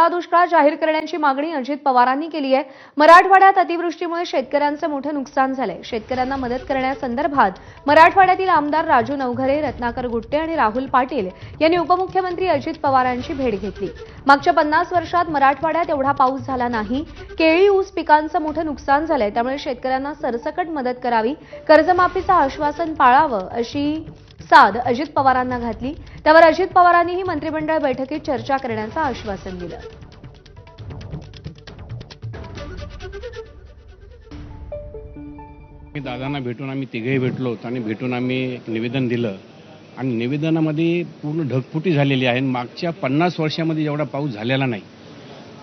ओला दुष्काळ जाहीर करण्याची मागणी अजित पवारांनी केली आहे. मराठवाड्यात अतिवृष्टीमुळे शेतकऱ्यांचं मोठं नुकसान झालंय. शेतकऱ्यांना मदत करण्यासंदर्भात मराठवाड्यातील आमदार राजू नवघरे रत्नाकर गुट्टे आणि राहुल पाटील यांनी उपमुख्यमंत्री अजित पवारांची भेट घेतली. मागच्या पन्नास वर्षात मराठवाड्यात एवढा पाऊस झाला नाही. केळी ऊस पिकांचं मोठं नुकसान झालंय. त्यामुळे शेतकऱ्यांना सरसकट मदत करावी कर्जमाफीचं आश्वासन पाळावं अशी साद अजित पवारांना घातली. त्यावर अजित पवारांनीही मंत्रिमंडळ बैठकीत चर्चा करण्याचं आश्वासन दिलं. मी दादांना भेटून आम्ही तिघेही भेटलो होतो आणि भेटून आम्ही निवेदन दिलं. आणि निवेदनामध्ये पूर्ण ढगफुटी झालेली आहे. मागच्या पन्नास वर्षामध्ये जेवढा पाऊस झालेला नाही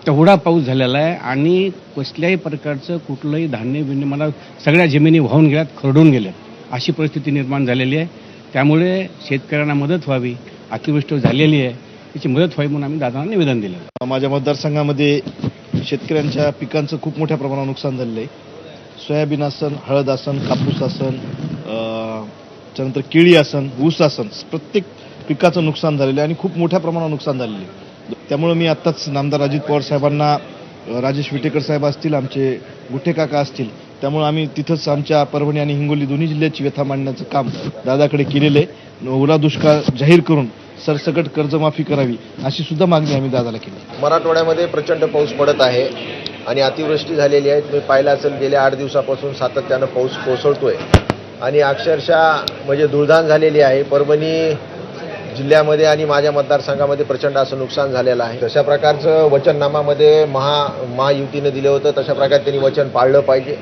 तेवढा पाऊस झालेला आहे आणि कसल्याही प्रकारचं कुठलंही धान्य बिन्य मला सगळ्या जमिनी वाहून गेल्यात खरडून गेल्यात अशी परिस्थिती निर्माण झालेली आहे. त्यामुळे शेतकऱ्यांना मदत व्हावी अतिवृष्टी झालेली आहे त्याची मदत व्हावी म्हणून आम्ही दादांना निवेदन दिलं. माझ्या मतदारसंघामध्ये शेतकऱ्यांच्या पिकांचं खूप मोठ्या प्रमाणावर नुकसान झालेलं आहे. सोयाबीन आसन हळद आसन कापूस आसन त्यानंतर केळी आसन ऊस आसन प्रत्येक पिकाचं नुकसान झालेलं आहे आणि खूप मोठ्या प्रमाणावर नुकसान झालेलं आहे. त्यामुळे मी आत्ताच नामदार अजित पवार साहेबांना राजेश विटेकर साहेब असतील आमचे गुठे काका असतील त्यामुळे आम्ही तिथंच आमच्या परभणी आणि हिंगोली दोन्ही जिल्ह्याची व्यथा मांडण्याचं काम दादाकडे केलेलं आहे. ओला दुष्काळ जाहीर करून सरसकट कर्जमाफी करावी अशी सुद्धा मागणी आम्ही दादाला केली. मराठवाड्यामध्ये प्रचंड पाऊस पडत आहे आणि अतिवृष्टी झालेली आहे. तुम्ही पाहिलं असेल गेल्या आठ दिवसापासून सातत्यानं पाऊस कोसळतोय. आणि अक्षरशः म्हणजे दुर्धान झालेली आहे. परभणी जिल्ह्यामध्ये आणि माझ्या मतदारसंघामध्ये प्रचंड असं नुकसान झालेलं आहे. तशा प्रकारचं वचननामामध्ये महा महायुतीनं दिलं होतं तशा प्रकारे त्यांनी वचन पाळलं पाहिजे.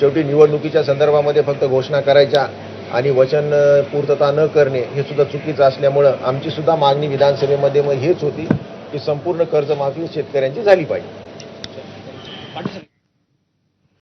शेवटी निवडणुकीच्या संदर्भामध्ये फक्त घोषणा करायच्या आणि वचन पूर्तता न करणे हे सुद्धा चुकीचं असल्यामुळं आमची सुद्धा मागणी विधानसभेमध्ये मग हेच होती की संपूर्ण कर्जमाफी शेतकऱ्यांची झाली पाहिजे.